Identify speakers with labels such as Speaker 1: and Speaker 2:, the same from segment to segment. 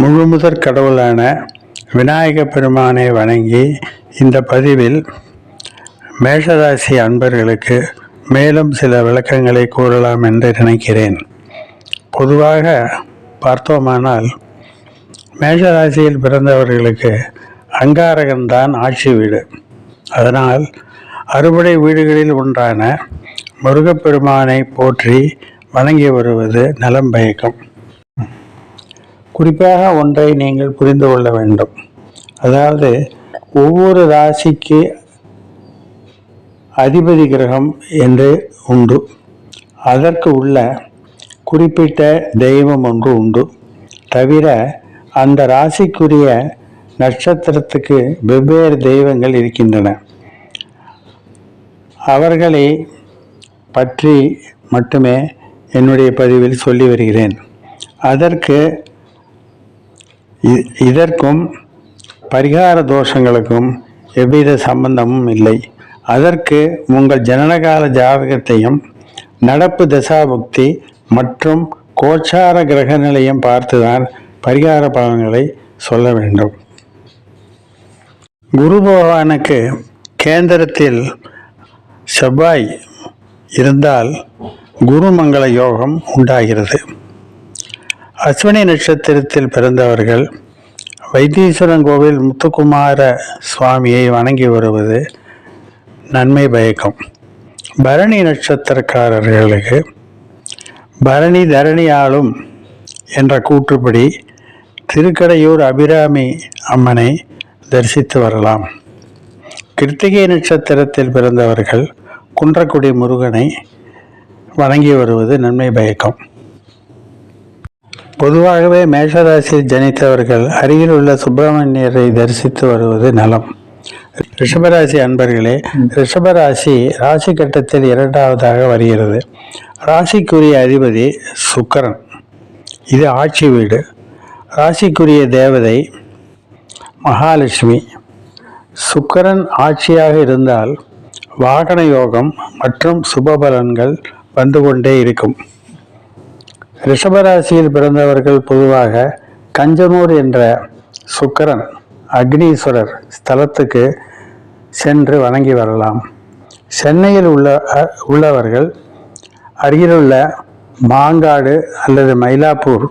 Speaker 1: முழுமுதற் கடவுளான விநாயக பெருமானை வணங்கி இந்த பதிவில் மேஷராசி அன்பர்களுக்கு மேலும் சில விளக்கங்களை கூறலாம் என்று நினைக்கிறேன். பொதுவாக பார்த்தோமானால் மேஷராசியில் பிறந்தவர்களுக்கு அங்காரகன்தான் ஆட்சி வீடு. அதனால் அறுபடை வீடுகளில் ஒன்றான முருகப்பெருமானை போற்றி வணங்கி வருவது நலம் பயக்கும். குறிப்பாக ஒன்றை நீங்கள் புரிந்து கொள்ள வேண்டும். அதாவது ஒவ்வொரு ராசிக்கு அதிபதி கிரகம் என்று உண்டு. அதற்கு உள்ள குறிப்பிட்ட தெய்வம் ஒன்று உண்டு. தவிர அந்த ராசிக்குரிய நட்சத்திரத்துக்கு வெவ்வேறு தெய்வங்கள் இருக்கின்றன. அவர்களை பற்றி மட்டுமே என்னுடைய பதிவில் சொல்லி வருகிறேன். அதற்கு இதற்கும் பரிகார தோஷங்களுக்கும் எவ்வித சம்பந்தமும் இல்லை. அதற்கு உங்கள் ஜனனகால ஜாதகத்தையும் நடப்பு தசாபுக்தி மற்றும் கோச்சார கிரக நிலையம் பார்த்துதான் பரிகார பலன்களை சொல்ல வேண்டும். குரு பகவானுக்கு கேந்திரத்தில் செவ்வாய் இருந்தால் குருமங்கள யோகம் உண்டாகிறது. அஸ்வினி நட்சத்திரத்தில் பிறந்தவர்கள் வைத்தீஸ்வரன் கோவில் முத்துக்குமார சுவாமியை வணங்கி வருவது நன்மை பயக்கும். பரணி நட்சத்திரக்காரர்களுக்கு பரணி தரணி ஆளும் என்ற கூற்றுப்படி திருக்கடையூர் அபிராமி அம்மனை தரிசித்து வரலாம். கிருத்திகை நட்சத்திரத்தில் பிறந்தவர்கள் குன்றக்குடி முருகனை வணங்கி வருவது நன்மை பயக்கும். பொதுவாகவே மேஷராசியில் ஜனித்தவர்கள் அருகில் உள்ள சுப்பிரமணியரை தரிசித்து வருவது நலம். ரிஷபராசி அன்பர்களே ரிஷபராசி ராசி கட்டத்தில் இரண்டாவதாக வருகிறது. ராசிக்குரிய அதிபதி சுக்கரன். இது ஆட்சி வீடு. ராசிக்குரிய தேவதை மகாலட்சுமி. சுக்கரன் ஆட்சியாக இருந்தால் வாகன யோகம் மற்றும் சுபபலன்கள் வந்து கொண்டே இருக்கும். ரிஷபராசியில் பிறந்தவர்கள் பொதுவாக கஞ்சனூர் என்ற சுக்கரன் அக்னீஸ்வரர் ஸ்தலத்துக்கு சென்று வணங்கி வரலாம். சென்னையில் உள்ள அ- உள்ளவர்கள் அருகிலுள்ள மாங்காடு அல்லது மயிலாப்பூர்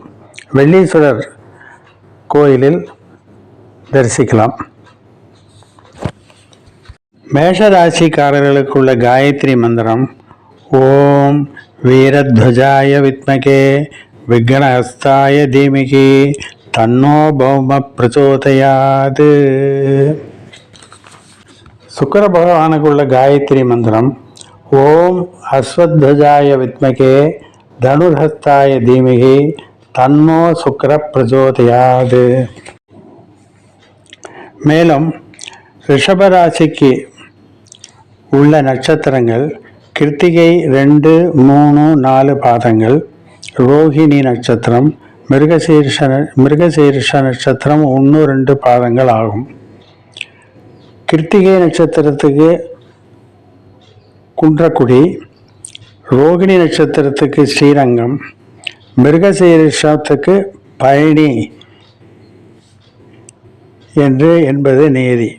Speaker 1: வெள்ளீஸ்வரர் கோயிலில் தரிசிக்கலாம். மேஷராசிக்காரர்களுக்குள்ள காயத்ரி மந்திரம் ஓம் வீரத்வஜாய வித்மகே விக்னஹஸ்தாய தீமிகி தன்னோ பௌம பிரச்சோதயாது. சுக்கர பகவானுக்குள்ள காயத்ரி மந்திரம் ஓம் அஸ்வத்வஜாய வித்மகே தனுர்ஹஸ்தாய தீமிகி தன்னோ சுக்கர பிரச்சோதயாது. மேலும் ரிஷபராசிக்கு உள்ள நட்சத்திரங்கள் கிருத்திகை ரெண்டு மூணு நாலு பாதங்கள். ரோஹிணி நட்சத்திரம் மிருகசீர்ஷ மிருகசீர்ஷ நட்சத்திரம் ஒன்று ரெண்டு பாதங்கள் ஆகும். கிருத்திகை நட்சத்திரத்துக்கு குன்றக்குடி ரோகிணி நட்சத்திரத்துக்கு ஸ்ரீரங்கம் மிருகசீரிஷத்துக்கு பழனி என்று என்பது நியதி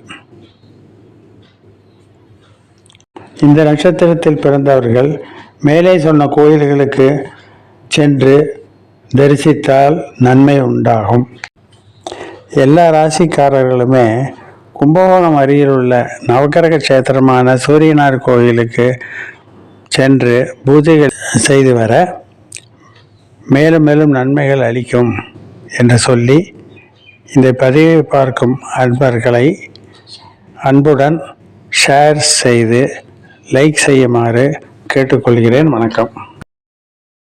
Speaker 1: இந்த நட்சத்திரத்தில் பிறந்தவர்கள் மேலே சொன்ன கோயில்களுக்கு சென்று தரிசித்தால் நன்மை உண்டாகும். எல்லா ராசிக்காரர்களுமே கும்பகோணம் அருகில் உள்ள நவக்கிரக கஷேத்திரமான சூரியனார் கோயிலுக்கு சென்று பூஜைகள் செய்து வர மேலும் மேலும் நன்மைகள் அளிக்கும் என்று சொல்லி இந்த பதிவை பார்க்கும் அன்பர்களை அன்புடன் ஷேர் செய்து லைக் செய்யுமாறு கேட்டுக்கொள்கிறேன். வணக்கம்.